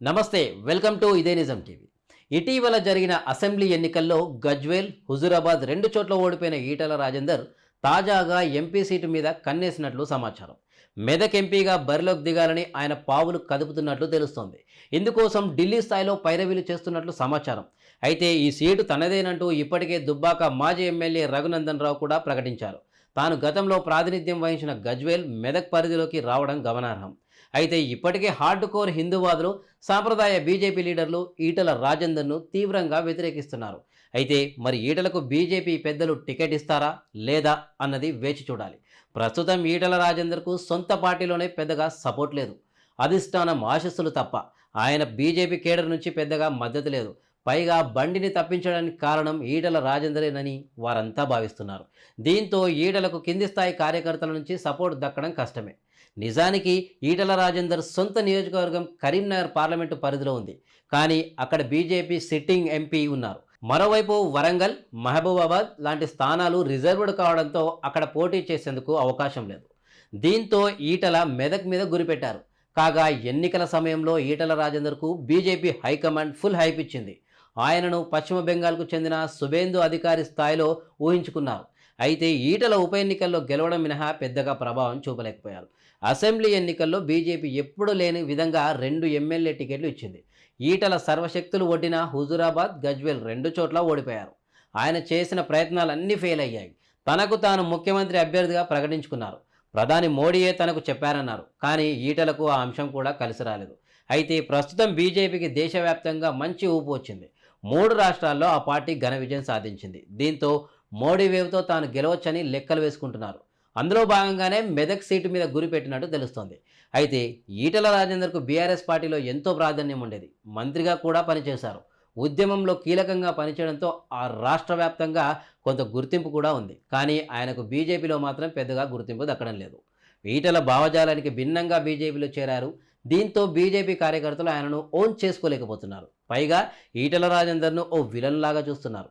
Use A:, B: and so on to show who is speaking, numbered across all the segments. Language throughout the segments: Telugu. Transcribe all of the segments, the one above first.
A: నమస్తే వెల్కమ్ టు ఇదే నిజం టీవీ. ఇటీవల జరిగిన అసెంబ్లీ ఎన్నికల్లో గజ్వేల్ హుజూరాబాద్ రెండు చోట్ల ఓడిపోయిన ఈటల రాజేందర్ తాజాగా ఎంపీ సీటు మీద కన్నేసినట్లు సమాచారం. మెదక్ ఎంపీగా బరిలోకి దిగాలని ఆయన పావులు కదుపుతున్నట్లు తెలుస్తోంది. ఇందుకోసం ఢిల్లీ స్థాయిలో పైరవీలు చేస్తున్నట్లు సమాచారం. అయితే ఈ సీటు తనదేనంటూ ఇప్పటికే దుబ్బాక మాజీ ఎమ్మెల్యే రఘునందన్ రావు కూడా ప్రకటించారు. తాను గతంలో ప్రాతినిధ్యం వహించిన గజ్వేల్ మెదక్ పరిధిలోకి రావడం గమనార్హం. అయితే ఇప్పటికే హార్డ్ కోర్ హిందూవాదులు సాంప్రదాయ బీజేపీ లీడర్లు ఈటల రాజేందర్ను తీవ్రంగా వ్యతిరేకిస్తున్నారు. అయితే మరి ఈటలకు బీజేపీ పెద్దలు టికెట్ ఇస్తారా లేదా అన్నది వేచి చూడాలి. ప్రస్తుతం ఈటల రాజేందర్కు సొంత పార్టీలోనే పెద్దగా సపోర్ట్ లేదు. అధిష్టానం ఆశస్సులు తప్ప ఆయన బీజేపీ కేడర్ నుంచి పెద్దగా మద్దతు లేదు. పైగా బండిని తప్పించడానికి కారణం ఈటల రాజేందరేనని వారంతా భావిస్తున్నారు. దీంతో ఈటలకు కింది స్థాయి కార్యకర్తల నుంచి సపోర్ట్ దక్కడం కష్టమే. నిజానికి ఈటల రాజేందర్ సొంత నియోజకవర్గం కరీంనగర్ పార్లమెంటు పరిధిలో ఉంది. కానీ అక్కడ బీజేపీ సిట్టింగ్ ఎంపీ ఉన్నారు. మరోవైపు వరంగల్ మహబూబాబాద్ లాంటి స్థానాలు రిజర్వ్డ్ కావడంతో అక్కడ పోటీ చేసేందుకు అవకాశం లేదు. దీంతో ఈటల మెదక్ మీద గురిపెట్టారు కాగా ఎన్నికల సమయంలో Etela రాజేందర్కు BJP high command full hype ఇచ్చింది. ఆయనను పశ్చిమ బెంగాల్కు చెందిన శుభేందు అధికారి స్థాయిలో ఊహించుకున్నారు. అయితే ఈటల ఉప ఎన్నికల్లో గెలవడం మినహా పెద్దగా ప్రభావం చూపలేకపోయారు. అసెంబ్లీ ఎన్నికల్లో బీజేపీ ఎప్పుడూ లేని విధంగా రెండు ఎమ్మెల్యే టికెట్లు ఇచ్చింది. ఈటల సర్వశక్తులు ఒడ్డిన హుజూరాబాద్ గజ్వేల్ రెండు చోట్ల ఓడిపోయారు. ఆయన చేసిన ప్రయత్నాలన్నీ ఫెయిల్ అయ్యాయి. తనకు తాను ముఖ్యమంత్రి అభ్యర్థిగా ప్రకటించుకున్నారు. ప్రధాని మోడీయే తనకు చెప్పారన్నారు. కానీ ఈటలకు ఆ అంశం కూడా కలిసి రాలేదు. అయితే ప్రస్తుతం బీజేపీకి దేశవ్యాప్తంగా మంచి ఊపు వచ్చింది. మూడు రాష్ట్రాల్లో ఆ పార్టీ ఘన విజయం సాధించింది. దీంతో మోడీ వేవ్తో తాను గెలవచ్చని లెక్కలు వేసుకుంటున్నారు. అందులో భాగంగానే మెదక్ సీటు మీద గురి పెట్టినట్టు తెలుస్తోంది. అయితే ఈటల రాజేందర్కు బీఆర్ఎస్ పార్టీలో ఎంతో ప్రాధాన్యం ఉండేది. మంత్రిగా కూడా పనిచేశారు. ఉద్యమంలో కీలకంగా పనిచేయడంతో ఆ రాష్ట్ర వ్యాప్తంగా కొంత గుర్తింపు కూడా ఉంది. కానీ ఆయనకు బీజేపీలో మాత్రం పెద్దగా గుర్తింపు దక్కడం లేదు. ఈటల భావజాలానికి భిన్నంగా బీజేపీలో చేరారు దీంతో బీజేపీ కార్యకర్తలు ఆయనను ఓన్ చేసుకోలేకపోతున్నారు. పైగా ఈటల రాజేందర్ను ఓ విలన్ లాగా చూస్తున్నారు.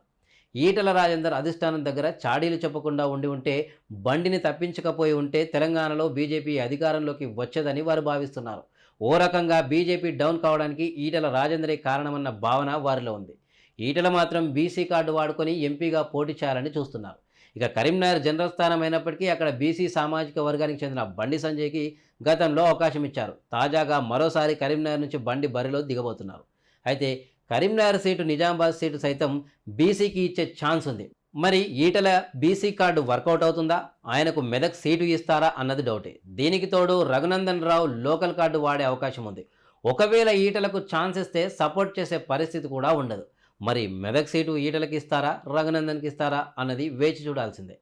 A: ఈటల రాజేందర్ అధిష్టానం దగ్గర చాడీలు చెప్పకుండా ఉండి ఉంటే బండిని తప్పించకపోయి ఉంటే తెలంగాణలో బీజేపీ అధికారంలోకి వచ్చేదని వారు భావిస్తున్నారు. ఓ రకంగా బీజేపీ డౌన్ కావడానికి ఈటల రాజేందరే కారణమన్న భావన వారిలో ఉంది. ఈటల మాత్రం బీసీ కార్డు వాడుకొని ఎంపీగా పోటీ చేయాలని చూస్తున్నారు. ఇక కరీంనగర్ జనరల్ స్థానం అయినప్పటికీ అక్కడ బీసీ సామాజిక వర్గానికి చెందిన బండి సంజయ్కి గతంలో అవకాశం ఇచ్చారు. తాజాగా మరోసారి కరీంనగర్ నుంచి బండి బరిలో దిగబోతున్నారు. అయితే కరీంనగర్ సీటు నిజామాబాద్ సీటు సైతం బీసీకి ఇచ్చే ఛాన్స్ ఉంది. మరి ఈటల బీసీ కార్డు వర్కౌట్ అవుతుందా? ఆయనకు మెదక్ సీటు ఇస్తారా అన్నది డౌటే. దీనికి తోడు రఘునందన్ రావు లోకల్ కార్డు వాడే అవకాశం ఉంది. ఒకవేళ ఈటలకు ఛాన్స్ ఇస్తే సపోర్ట్ చేసే పరిస్థితి కూడా ఉండదు. మరి మెదక్ సీటు ఈటలకి ఇస్తారా రఘునందన్కి ఇస్తారా అన్నది వేచి చూడాల్సిందే.